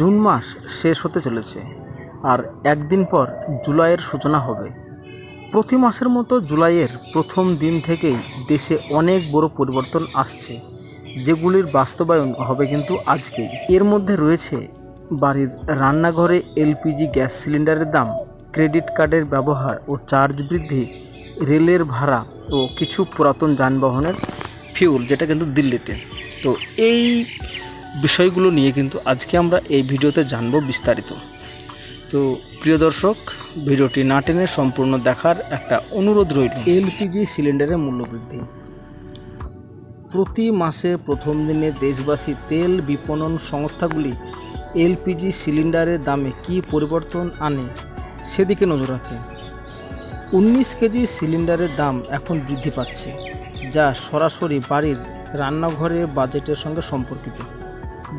June মাস শেষ হতে চলেছে আর একদিন পর জুলাইয়ের সূচনা হবে। প্রতি মাসের মতো জুলাইয়ের প্রথম দিন থেকেই দেশে অনেক বড় পরিবর্তন আসছে, যেগুলির বাস্তবায়ন হবে কিন্তু আজকেই। এর মধ্যে রয়েছে বাড়ির রান্নাঘরে এলপিজি গ্যাস সিলিন্ডারের দাম, ক্রেডিট কার্ডের ব্যবহার ও চার্জ বৃদ্ধি, রেলের ভাড়া ও কিছু পুরাতন যানবাহনের ফিউল যেটা কিন্তু দিল্লিতে। তো এই বিষয়গুলো নিয়ে কিন্তু আজকে আমরা এই ভিডিওতে জানব বিস্তারিত। তো প্রিয় দর্শক, ভিডিওটি না টেনে সম্পূর্ণ দেখার একটা অনুরোধ রইল। এলপিজি সিলিন্ডারের মূল্যবৃদ্ধি। প্রতি মাসে প্রথম দিনে দেশবাসী তেল বিপণন সংস্থাগুলি এলপিজি সিলিন্ডারের দামে কী পরিবর্তন আনে সেদিকে নজর রাখে। উনিশ কেজি সিলিন্ডারের দাম এখন বৃদ্ধি পাচ্ছে, যা সরাসরি বাড়ির রান্নাঘরের বাজেটের সঙ্গে সম্পর্কিত।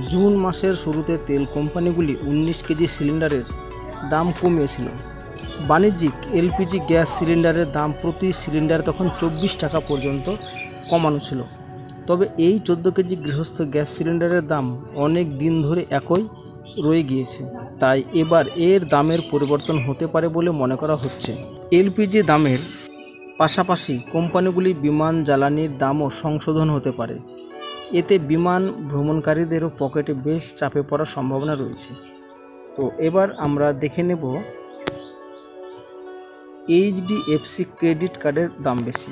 জুন মাসের শুরুতে তেল কোম্পানিগুলি উনিশ কেজি সিলিন্ডারের দাম কমিয়েছিল। বাণিজ্যিক এলপিজি গ্যাস সিলিন্ডারের দাম প্রতি সিলিন্ডার তখন চব্বিশ টাকা পর্যন্ত কমানো ছিল। তবে এই চোদ্দ কেজি গৃহস্থ গ্যাস সিলিন্ডারের দাম অনেক দিন ধরে একই রয়ে গিয়েছে। তাই এবার এর দামের পরিবর্তন হতে পারে বলে মনে করা হচ্ছে। এলপিজি দামের পাশাপাশি কোম্পানিগুলি বিমান জ্বালানির দামও সংশোধন হতে পারে। এতে বিমান ভ্রমণকারীদেরও পকেটে বেশ চাপে পড়ার সম্ভাবনা রয়েছে। তো এবার আমরা দেখে নেব এইচডিএফসি ক্রেডিট কার্ডের দাম বেশি।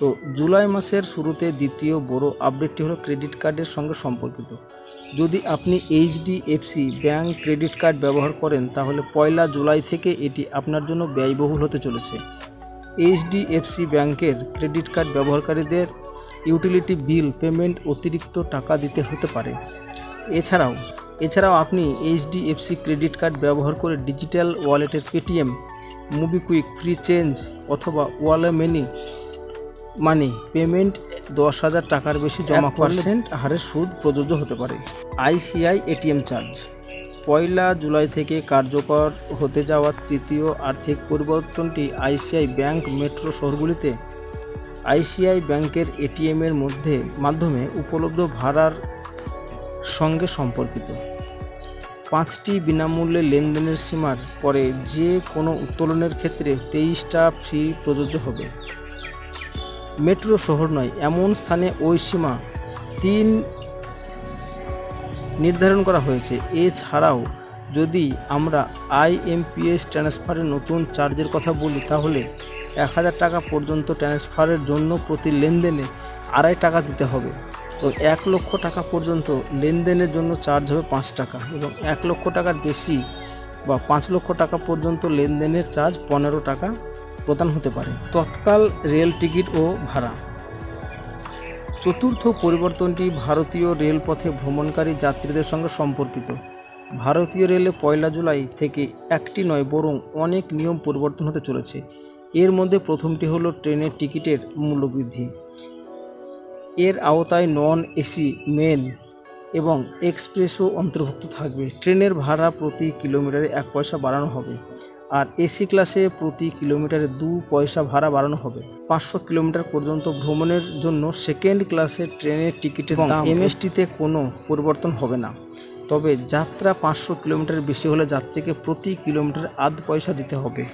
তো জুলাই মাসের শুরুতে দ্বিতীয় বড় আপডেটটি হলো ক্রেডিট কার্ডের সঙ্গে সম্পর্কিত। যদি আপনি এইচডিএফসি ব্যাংক ক্রেডিট কার্ড ব্যবহার করেন, তাহলে পয়লা জুলাই থেকে এটি আপনার জন্য ব্যয়বহুল হতে চলেছে। এইচডিএফসি ব্যাংকের ক্রেডিট কার্ড ব্যবহারকারীদের ইউটিলিটি বিল পেমেন্ট অতিরিক্ত টাকা দিতে হতে পারে। এছাড়াও এছাড়াও আপনি এইচডিএফসি ক্রেডিট কার্ড ব্যবহার করে ডিজিটাল ওয়ালেটের পেটিএম মুবিকুইক ফ্রি চেঞ্জ অথবা ওয়ালে মেনি মানি পেমেন্ট দশ হাজার টাকার বেশি জমা পার্সেন্ট হারে সুদ প্রযোজ্য হতে পারে। আইসিআই এটিএম চার্জ পয়লা জুলাই থেকে কার্যকর হতে যাওয়া তৃতীয় আর্থিক পরিবর্তনটি আইসিআই ব্যাংক মেট্রো শহরগুলিতে আইসিআই ব্যাংকের এটিএমের মধ্যে মাধ্যমে উপলব্ধ ভাড়ার সঙ্গে সম্পর্কিত। পাঁচটি বিনামূল্যে লেনদেনের সীমার পরে যে কোনো উত্তোলনের ক্ষেত্রে তেইশটা ফ্রি প্রযোজ্য হবে। মেট্রো শহর নয়, এমন স্থানে ওই সীমা তিন নির্ধারণ করা হয়েছে। এছাড়াও যদি আমরা আইএমপিএস ট্রান্সফারের নতুন চার্জের কথা বলি, তাহলে এক হাজার টাকা পর্যন্ত ট্রান্সফারের জন্য প্রতি লেনদেনে আড়াই টাকা দিতে হবে। তো এক লক্ষ টাকা পর্যন্ত লেনদেনের জন্য চার্জ হবে পাঁচ টাকা এবং এক লক্ষ টাকার বেশি বা পাঁচ লক্ষ টাকা পর্যন্ত লেনদেনের চার্জ পনেরো টাকা প্রদান হতে পারে। তৎকাল রেল টিকিট ও ভাড়া। চতুর্থ পরিবর্তনটি ভারতীয় রেলপথে ভ্রমণকারী যাত্রীদের সঙ্গে সম্পর্কিত। ভারতীয় রেলে পয়লা জুলাই থেকে একটি নয়, বরং অনেক নিয়ম পরিবর্তন হতে চলেছে। এর মধ্যে প্রথমটি হলো ট্রেনের টিকিটের মূল্যবৃদ্ধি। এর আওতায় নন এসি মেন এবং এক্সপ্রেসও অন্তর্ভুক্ত থাকবে। ট্রেনের ভাড়া প্রতি কিলোমিটারে এক পয়সা বাড়ানো হবে আর এসি ক্লাসে প্রতি কিলোমিটারে দু পয়সা ভাড়া বাড়ানো হবে। পাঁচশো কিলোমিটার পর্যন্ত ভ্রমণের জন্য সেকেন্ড ক্লাসে ট্রেনের টিকিটের দাম এমএসটিতে কোনো পরিবর্তন হবে না। তবে যাত্রা পাঁচশো কিলোমিটার বেশি হলে যাত্রীকে প্রতি কিলোমিটার আধ পয়সা দিতে হবে।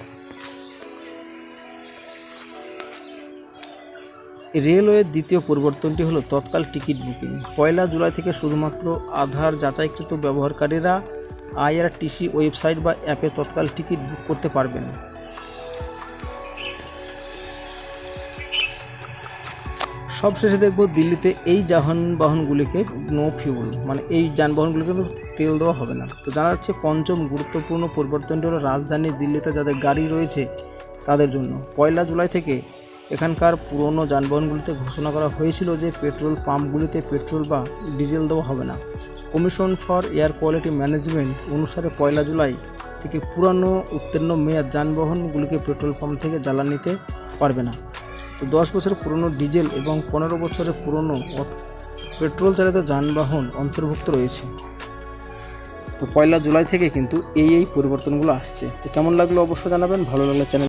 রেলওয়ের দ্বিতীয় পরিবর্তনটি হলো তৎকাল টিকিট বুকিং। পয়লা জুলাই থেকে শুধুমাত্র আধার যাচাইকৃত ব্যবহারকারীরা আইআরটিসি ওয়েবসাইট বা অ্যাপে তৎকাল টিকিট বুক করতে পারবেন। সবশেষে দেখব দিল্লিতে এই যানবাহনগুলিকে নো ফিউল মানে এই যানবাহনগুলিকে তেল দেওয়া হবে না। তো জানা যাচ্ছে পঞ্চম গুরুত্বপূর্ণ পরিবর্তনটি হলো রাজধানী দিল্লিতে যাদের গাড়ি রয়েছে তাদের জন্য। পয়লা জুলাই থেকে এখানকার পুরনো যানবাহনগুলিতে ঘোষণা করা হয়েছিল যে পেট্রোল পাম্পগুলিতে পেট্রোল বা ডিজেল দেওয়া হবে না। Commission for air quality management অনুসারে পয়লা জুলাই থেকে পুরানো উত্তীর্ণ মেয়াদ যানবাহনগুলিকে পেট্রোল পাম্প থেকে জ্বালানি নিতে পারবে না। তো দশ বছরের পুরনো ডিজেল এবং পনেরো বছরের পুরনো পেট্রোল চালিত যানবাহন অন্তর্ভুক্ত রয়েছে। তো পয়লা জুলাই থেকে কিন্তু এই এই পরিবর্তনগুলো আসছে। তো কেমন লাগল অবশ্যই জানাবেন। ভালো লাগলে চ্যানেল